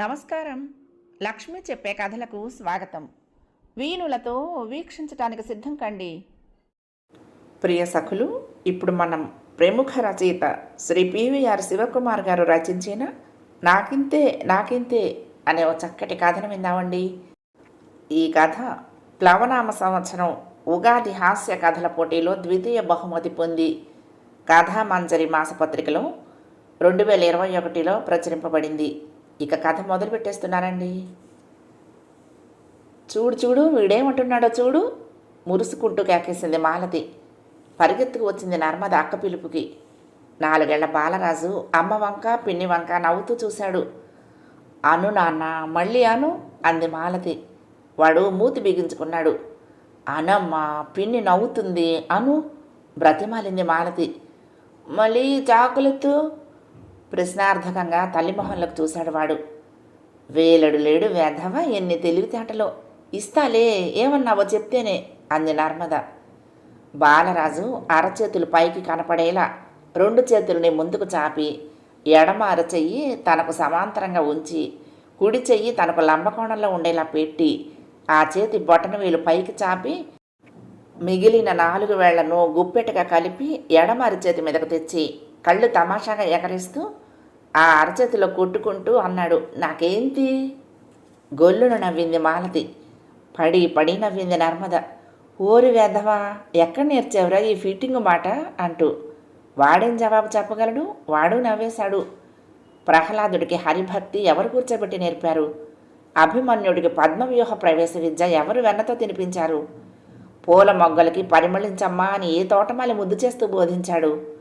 నమస్కారం. లక్ష్మి చెప్పే కథలకు స్వాగతం. వీణులతో వీక్షించటానికి సిద్ధం కండి. ప్రియ సఖులు ఇప్పుడు మనం ప్రముఖ రచయిత శ్రీ పివిఆర్ శివకుమార్ గారు రచించిన నాకింతే నాకింతే అనే ఒక చక్కటి కథను విందామండి. ఈ కథ ప్లవనామ సంవత్సరం ఉగాది హాస్య కథల పోటీలో ద్వితీయ బహుమతి పొంది కథామంజరి మాసపత్రికలో రెండు వేల ఇరవై ఒకటిలో ప్రచురింపబడింది. ఇక కథ మొదలు పెట్టేస్తున్నానండి చూడు చూడు వీడేమంటున్నాడో చూడు. మురుసుకుంటూ కేకేసింది మాలతి. పరిగెత్తుకు వచ్చింది నర్మద అక్క పిలుపుకి. నాలుగేళ్ళ బాలరాజు అమ్మ వంక పిన్ని వంక నవ్వుతూ చూశాడు. అను నాన్న మళ్ళీ అను అంది మాలతి. వాడు మూతి బిగించుకున్నాడు. అనమ్మ పిన్ని నవ్వుతుంది అను బ్రతిమాలింది మాలతి. మళ్ళీ చాకులెత్తు ప్రశ్నార్థకంగా తల్లిమొహంలోకి చూశాడు వాడు. వేలడు లేడు వేధవ ఎన్ని తెలివితేటలో ఇస్తాలే ఏమన్నావో చెప్తేనే అంది నర్మద. బాలరాజు అరచేతులు పైకి కనపడేలా రెండు చేతుల్ని ముందుకు చాపి ఎడమ అరచెయ్యి తనకు సమాంతరంగా ఉంచి కుడి చెయ్యి తనకు లంబకోణంలో ఉండేలా పెట్టి ఆ చేతి బొటన వేలు పైకి చాపి మిగిలిన నాలుగు వేళ్ళను గుప్పెటగా కలిపి ఎడమ అరచేతి మీదకు తెచ్చి కళ్ళు తమాషాగా ఎగరేస్తూ ఆ అరచేతిలో కొట్టుకుంటూ అన్నాడు నాకేంటి? గొల్లును నవ్వింది మాలతి. పడి పడి నవ్వింది నర్మద. ఓరి వేధవా ఎక్కడ నేర్చావురా ఈ ఫిట్టింగ్ మాట? అంటూ. వాడేం జవాబు చెప్పగలడు? వాడు నవ్వేశాడు. ప్రహ్లాదుడికి హరిభక్తి ఎవరు కూర్చోబెట్టి నేర్పారు? అభిమన్యుడికి పద్మవ్యూహ ప్రవేశ విద్య ఎవరు వెన్నతో తినిపించారు? పూల మొగ్గలకి పరిమళించమ్మా అని ఏ తోటమాలి ముద్దు చేస్తూ బోధించాడు?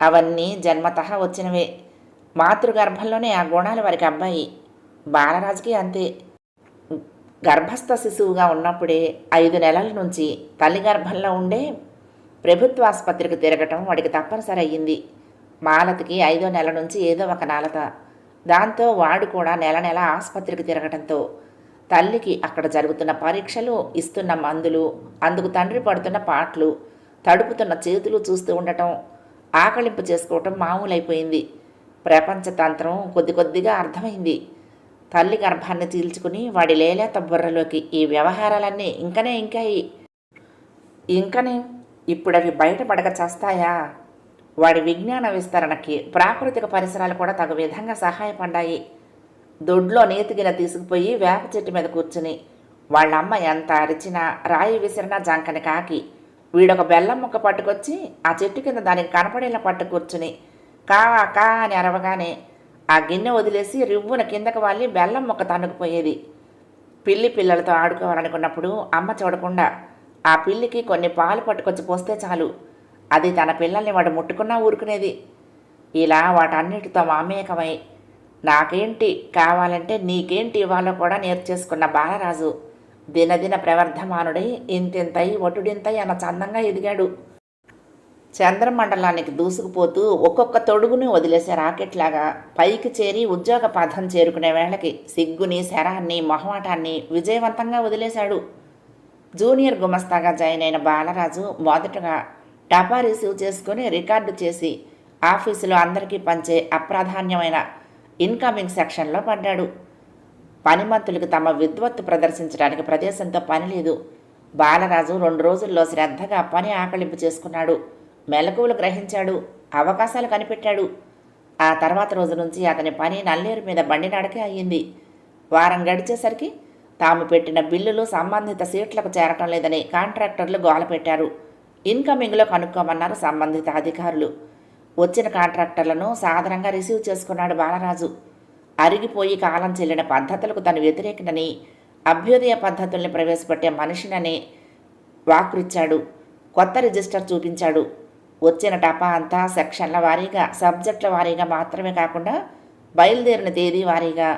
అవన్నీ జన్మత వచ్చినవే. మాతృగర్భంలోనే ఆ గుణాలు వారికి అబ్బాయి. బాలరాజుకి అంతే. గర్భస్థ శిశువుగా ఉన్నప్పుడే ఐదు నెలల నుంచి తల్లి గర్భంలో ఉండే ప్రభుత్వ ఆసుపత్రికి తిరగటం వాడికి తప్పనిసరి అయ్యింది. మాలతికి ఐదో నెల నుంచి ఏదో ఒక నాలత. దాంతో వాడు కూడా నెల నెల ఆసుపత్రికి తిరగటంతో తల్లికి అక్కడ జరుగుతున్న పరీక్షలు ఇస్తున్న మందులు అందుకు తండ్రి పడుతున్న పాటలు తడుపుతున్న చేతులు చూస్తూ ఉండటం ఆకలింపు చేసుకోవటం మామూలైపోయింది. ప్రపంచతంత్రం కొద్ది కొద్దిగా అర్థమైంది. తల్లి గర్భాన్ని చీల్చుకుని వాడి లేలేత బుర్రలోకి ఈ వ్యవహారాలన్నీ ఇంకనే ఇంకాయి. ఇంకనే ఇప్పుడు అవి బయటపడక చేస్తాయా? వాడి విజ్ఞాన విస్తరణకి ప్రాకృతిక పరిసరాలు కూడా తగు విధంగా సహాయపడ్డాయి. దొడ్లో నేతిగిన తీసుకుపోయి వేప చెట్టు మీద కూర్చుని వాళ్ళమ్మ ఎంత అరిచినా రాయి విసిరినా జంకని కాకి వీడొక బెల్లం ముక్క పట్టుకొచ్చి ఆ చెట్టు కింద దానికి కనపడేలా పట్టు కూర్చుని కా కా అని అరవగానే ఆ గిన్నె వదిలేసి రివ్వున కిందకు వాలి బెల్లం ముక్క తన్నుకుపోయేది. పిల్లి పిల్లలతో ఆడుకోవాలనుకున్నప్పుడు అమ్మ చూడకుండా ఆ పిల్లికి కొన్ని పాలు పట్టుకొచ్చి పోస్తే చాలు. అది తన పిల్లల్ని వాడు ముట్టుకున్నా ఊరుకునేది. ఇలా వాటన్నిటితో మామేకమై నాకేంటి కావాలంటే నీకేంటి ఇవ్వాలో కూడా నేర్చేసుకున్న బాలరాజు. దినదిన ప్రవర్ధమానుడై ఇంతింతై ఒటుడింతై అన్న చందంగా ఎదిగాడు. చంద్రమండలానికి దూసుకుపోతూ ఒక్కొక్క తొడుగుని వదిలేసే రాకెట్లాగా పైకి చేరి ఉద్యోగ పథం చేరుకునే వేళకి సిగ్గుని శరాన్ని మొహమాటాన్ని విజయవంతంగా వదిలేశాడు. జూనియర్ గుమస్తాగా జాయిన్ అయిన బాలరాజు మొదటగా టపా రిసీవ్ చేసుకుని రికార్డు చేసి ఆఫీసులో అందరికీ పంచే అప్రాధాన్యమైన ఇన్కమింగ్ సెక్షన్లో పడ్డాడు. పనిమంతులకు తమ విద్వత్తు ప్రదర్శించడానికి ప్రదేశంతో పని లేదు. బాలరాజు రెండు రోజుల్లో శ్రద్ధగా పని ఆకలింపు చేసుకున్నాడు. మెలకువలు గ్రహించాడు. అవకాశాలు కనిపెట్టాడు. ఆ తర్వాత రోజు నుంచి అతని పని నల్లేరు మీద బండి నడకే అయ్యింది. వారం గడిచేసరికి తాము పెట్టిన బిల్లులు సంబంధిత సీట్లకు చేరటం లేదని కాంట్రాక్టర్లు గోల పెట్టారు. ఇన్కమింగ్లో కనుక్కోమన్నారు సంబంధిత అధికారులు. వచ్చిన కాంట్రాక్టర్లను సాధారణంగా రిసీవ్ చేసుకున్నాడు బాలరాజు. అరిగిపోయి కాలం చెల్లిన పద్ధతులకు తను వ్యతిరేకనని అభ్యుదయ పద్ధతుల్ని ప్రవేశపెట్టే మనిషినని వాక్రిచ్చాడు కొత్త రిజిస్టర్ చూపించాడు. వచ్చిన టపా అంతా సెక్షన్ల వారీగా సబ్జెక్టుల వారీగా మాత్రమే కాకుండా బయలుదేరిన తేదీ వారీగా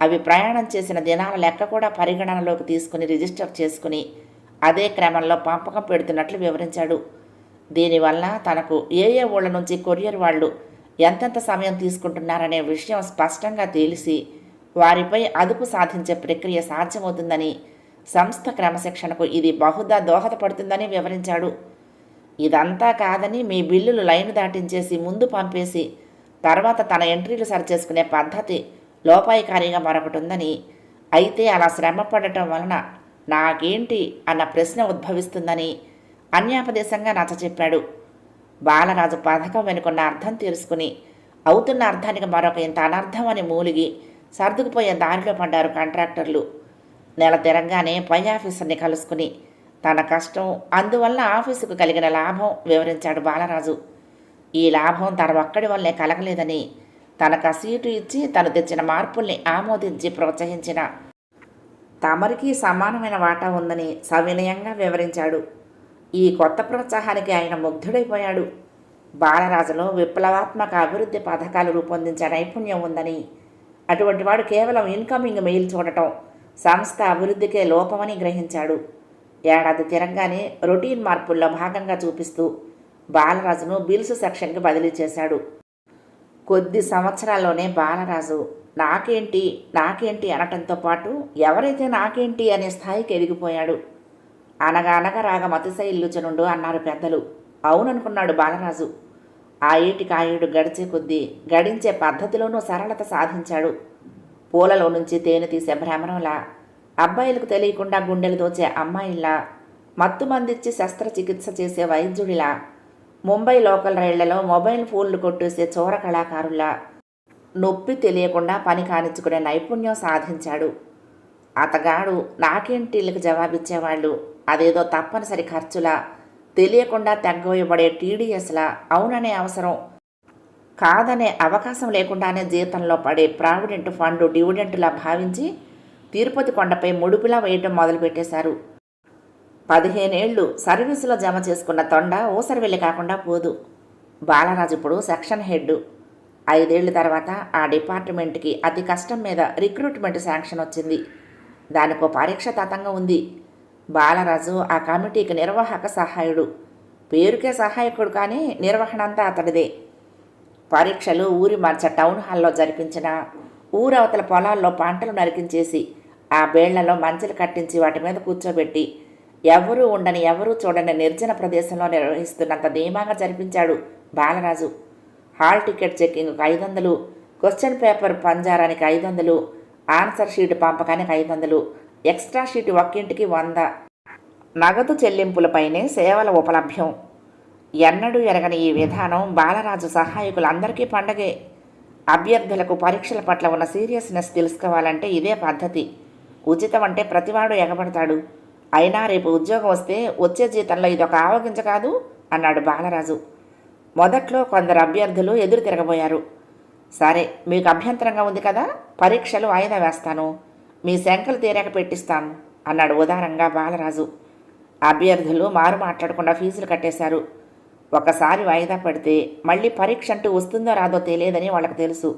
అవి ప్రయాణం చేసిన దినాల లెక్క కూడా పరిగణనలోకి తీసుకుని రిజిస్టర్ చేసుకుని అదే క్రమంలో పంపకం పెడుతున్నట్లు వివరించాడు. దీనివల్ల తనకు ఏ ఏ ఊళ్ళ నుంచి కొరియర్ వాళ్ళు ఎంతెంత సమయం తీసుకుంటున్నారనే విషయం స్పష్టంగా తెలిసి వారిపై అదుపు సాధించే ప్రక్రియ సాధ్యమవుతుందని సంస్థ క్రమశిక్షణకు ఇది బహుదా దోహదపడుతుందని వివరించాడు. ఇదంతా కాదని మీ బిల్లులు లైన్ దాటించేసి ముందు పంపేసి తర్వాత తన ఎంట్రీలు సరిచేసుకునే పద్ధతి లోపాయికారిగా మరొకటి ఉందని అయితే అలా శ్రమ పడటం వలన నాకేంటి అన్న ప్రశ్న ఉద్భవిస్తుందని అన్యాపదేశంగా నచ్చచెప్పాడు. బాలరాజు పథకం వెనుకున్న అర్థం తెలుసుకుని అవుతున్న అర్థానికి మరొక ఇంత అనర్థం అని మూలిగి సర్దుకుపోయే దారిలో పడ్డారు కాంట్రాక్టర్లు. నెల తిరగానే పై ఆఫీసర్ని కలుసుకుని తన కష్టం అందువల్ల ఆఫీసుకు కలిగిన లాభం వివరించాడు బాలరాజు. ఈ లాభం తన ఒక్కడి వల్లే కలగలేదని తనకు ఆ సీటు ఇచ్చి తను తెచ్చిన మార్పుల్ని ఆమోదించి ప్రోత్సహించిన. తమరికి సమానమైన వాటా ఉందని సవినయంగా వివరించాడు. ఈ కొత్త ప్రోత్సాహానికి ఆయన ముగ్ధుడైపోయాడు. బాలరాజులో విప్లవాత్మక అభివృద్ధి పథకాలు రూపొందించే నైపుణ్యం ఉందని. అటువంటి వాడు కేవలం ఇన్కమింగ్ మెయిల్ చూడటం సంస్థ అభివృద్ధికే లోపమని గ్రహించాడు. ఏడాది తిరంగానే రొటీన్ మార్పుల్లో భాగంగా చూపిస్తూ బాలరాజును బిల్స్ సెక్షన్కి బదిలీ చేశాడు. కొద్ది సంవత్సరాల్లోనే బాలరాజు నాకేంటి నాకేంటి అనటంతో పాటు ఎవరైతే నాకేంటి అనే స్థాయికి ఎదిగిపోయాడు. అనగా అనగా రాగం అతిశయిల్లుచనుండు అన్నారు పెద్దలు. అవుననుకున్నాడు బాలరాజు. ఆ ఏటికి ఆ ఏడు గడిచే కొద్దీ గడించే పద్ధతిలోనూ సరళత సాధించాడు. పూలలో నుంచి తేనె తీసే భ్రమరంలా అబ్బాయిలకు తెలియకుండా గుండెలు దోచే అమ్మాయిలా మత్తు మందిచ్చి శస్త్రచికిత్స చేసే వైద్యుడిలా ముంబై లోకల్ రైళ్ళలో మొబైల్ ఫోన్లు కొట్టేసే చోర కళాకారుల్లా నొప్పి తెలియకుండా పని కానిచ్చుకునే నైపుణ్యం సాధించాడు. అతగాడు నాకేంటిళ్ళకి జవాబిచ్చేవాళ్ళు? అదేదో తప్పనిసరి ఖర్చులా తెలియకుండా తగ్గవేయబడే టీడీఎస్లా అవుననే అవసరం. కాదనే అవకాశం లేకుండానే జీతంలో పడే ప్రావిడెంట్ ఫండ్ డివిడెంట్లా భావించి తిరుపతి కొండపై ముడుపులా వేయటం మొదలుపెట్టేశారు. పదిహేనేళ్ళు సర్వీసులో జమ చేసుకున్న తొండ ఊసరి వెళ్ళి కాకుండా పోదు. బాలరాజు ఇప్పుడు సెక్షన్ హెడ్. ఐదేళ్ళ తర్వాత ఆ డిపార్ట్మెంట్కి అతి కష్టం మీద రిక్రూట్మెంట్ శాంక్షన్ వచ్చింది. దానికో పరీక్ష తతంగం ఉంది. బాలరాజు ఆ కమిటీకి నిర్వాహక సహాయుడు. పేరుకే సహాయకుడు కానీ నిర్వహణ అంతా అతడిదే. పరీక్షలు ఊరి మధ్య టౌన్ హాల్లో జరిపించిన ఊరవతల పొలాల్లో పంటలు నరికించేసి ఆ బేళ్ళలో మంచెలు కట్టించి వాటి మీద కూర్చోబెట్టి ఎవరూ ఉండని ఎవరూ చూడని నిర్జన ప్రదేశంలో నిర్వహిస్తున్నంత ధీమాగా జరిపించాడు బాలరాజు. హాల్ టికెట్ చెక్కింగ్కి ఐదు వందలు క్వశ్చన్ పేపర్ పంజారానికి ఐదు వందలు ఆన్సర్ షీట్ పంపకానికి ఐదు వందలు ఎక్స్ట్రా షీట్ ఒక్కింటికి వంద. నగదు చెల్లింపులపైనే సేవల ఉపలభ్యం. ఎన్నడూ ఎరగని ఈ విధానం బాలరాజు సహాయకులందరికీ పండగే. అభ్యర్థులకు పరీక్షల పట్ల ఉన్న సీరియస్నెస్ తెలుసుకోవాలంటే ఇదే పద్ధతి. ఉచితం అంటే ప్రతివాడు ఎగబడతాడు. అయినా రేపు ఉద్యోగం వస్తే వచ్చే జీతంలో ఇదొక ఆవగించ కాదు అన్నాడు బాలరాజు. మొదట్లో కొందరు అభ్యర్థులు ఎదురు తిరగబోయారు. సరే మీకు అభ్యంతరంగా ఉంది కదా పరీక్షలు వాయిదా వేస్తాను. మీ శంకలు తీరాక పెట్టిస్తాను అన్నాడు ఉదారంగా బాలరాజు. అభ్యర్థులు మారు మాట్లాడకుండా ఫీజులు కట్టేశారు. ఒకసారి వాయిదా పడితే మళ్ళీ పరీక్ష అంటూ వస్తుందో రాదో తెలియదని వాళ్ళకు తెలుసు.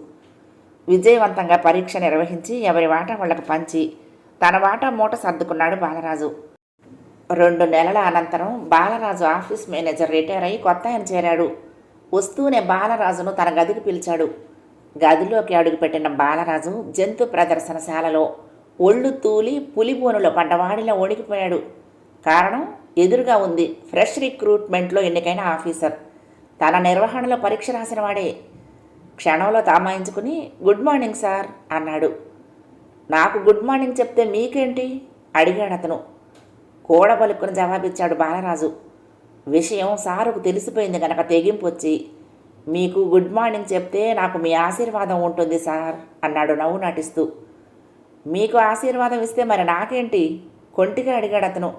విజయవంతంగా పరీక్ష నిర్వహించి ఎవరి వాటా వాళ్ళకు పంచి తన వాటా మూట సర్దుకున్నాడు బాలరాజు. రెండు నెలల అనంతరం బాలరాజు ఆఫీస్ మేనేజర్ రిటైర్ అయి కొత్త ఆయన చేరాడు. వస్తూనే బాలరాజును తన గదికి పిలిచాడు. గదిలోకి అడుగుపెట్టిన బాలరాజు జంతు ప్రదర్శనశాలలో ఒళ్ళు తూలి పులిబోనులో పడ్డవాడిలా ఓడికిపోయాడు కారణం? ఎదురుగా ఉంది. ఫ్రెష్ రిక్రూట్మెంట్లో ఎన్నికైన ఆఫీసర్. తన నిర్వహణలో పరీక్ష రాసిన వాడే. క్షణంలో తామాయించుకుని గుడ్ మార్నింగ్ సార్ అన్నాడు. నాకు గుడ్ మార్నింగ్ చెప్తే మీకేంటి? అడిగాడు అతను. కూడబలుక్కుని జవాబిచ్చాడు బాలరాజు. విషయం సారుకు తెలిసిపోయింది గనక తెగింపు వచ్చి మీకు గుడ్ మార్నింగ్ చెప్తే నాకు మీ ఆశీర్వాదం ఉంటుంది సార్ అన్నాడు నవ్వు నటిస్తూ. మీకు ఆశీర్వాదం ఇస్తే మరి నాకేంటి? కొంటిగా అడిగాడు అతను.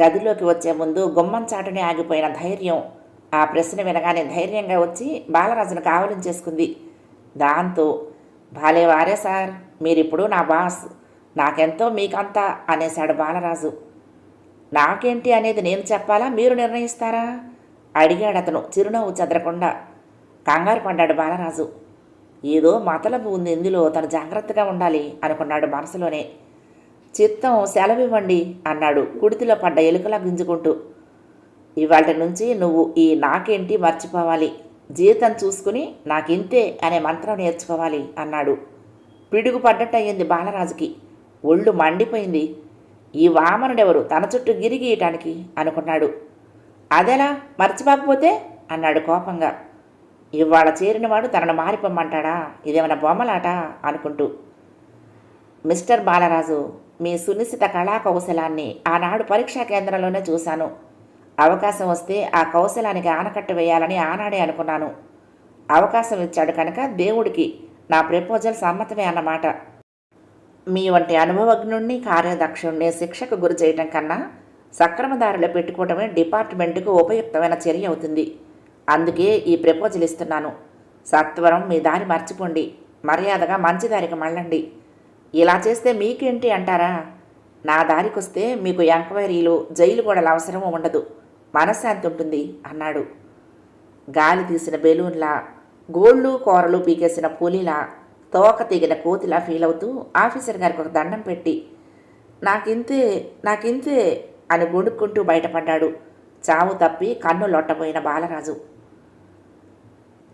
గదిలోకి వచ్చే ముందు గుమ్మం చాటునే ఆగిపోయిన ధైర్యం. ఆ ప్రశ్న వినగానే ధైర్యంగా వచ్చి బాలరాజును కావలించేసుకుంది దాంతో భాలే వారే సార్ మీరిప్పుడు నా బాస్. నాకెంతో మీకంతా అనేశాడు బాలరాజు. నాకేంటి అనేది నేను చెప్పాలా? మీరు నిర్ణయిస్తారా? అడిగాడు అతను చిరునవ్వు చెదరకుండా. కంగారు పడ్డాడు బాలరాజు. ఏదో మతలపు ఉంది ఇందులో తను జాగ్రత్తగా ఉండాలి అనుకున్నాడు మనసులోనే. చిత్తం సెలవివ్వండి అన్నాడు కుడితిలో పడ్డ ఎలుకలా గింజుకుంటూ. ఇవాళ నుంచి నువ్వు ఈ నాకేంటి మర్చిపోవాలి? జీతం చూసుకుని నాకింతే అనే మంత్రం నేర్చుకోవాలి అన్నాడు. పిడుగు పడ్డట్టయింది బాలరాజుకి. ఒళ్ళు మండిపోయింది. ఈ వామనుడెవరు? తన చుట్టూ గిరిగీయటానికి? అనుకున్నాడు. అదెలా? మర్చిపోకపోతే? అన్నాడు కోపంగా. ఇవాళ చేరినవాడు తనను మారిపోమ్మంటాడా? ఇదేమైనా బొమ్మలాట? అనుకుంటూ. మిస్టర్ బాలరాజు మీ సునిశ్చిత కళా కౌశలాన్ని ఆనాడు పరీక్షా కేంద్రంలోనే చూశాను. అవకాశం వస్తే ఆ కౌశలానికి ఆనకట్ట వేయాలని ఆనాడే అనుకున్నాను. అవకాశం ఇచ్చాడు కనుక దేవుడికి నా ప్రపోజల్ సమ్మతమే అన్నమాట. మీ వంటి అనుభవజ్ఞుణ్ణి కార్యదక్షుణ్ణి శిక్షకు గురి చేయటం కన్నా సక్రమదారిలో పెట్టుకోవటమే డిపార్ట్మెంట్కు ఉపయుక్తమైన చర్య అవుతుంది. అందుకే ఈ ప్రపోజల్ ఇస్తున్నాను. సత్వరం మీ దారి మర్చిపోండి. మర్యాదగా మంచి దారికి మళ్ళండి. ఇలా చేస్తే మీకేంటి అంటారా? నా దారికొస్తే మీకు ఎంక్వైరీలు జైలు కూడా అవసరం ఉండదు. మనశ్శాంతి ఉంటుంది అన్నాడు. గాలి తీసిన బెలూన్లా గోళ్ళు కూరలు పీకేసిన పులిలా తోక తెగిన కోతిలా ఫీల్ అవుతూ ఆఫీసర్ గారికి ఒక దండం పెట్టి నాకింతే నాకింతే అని గుణుక్కుంటూ బయటపడ్డాడు. చావు తప్పి కన్ను లొట్టబోయిన బాలరాజు.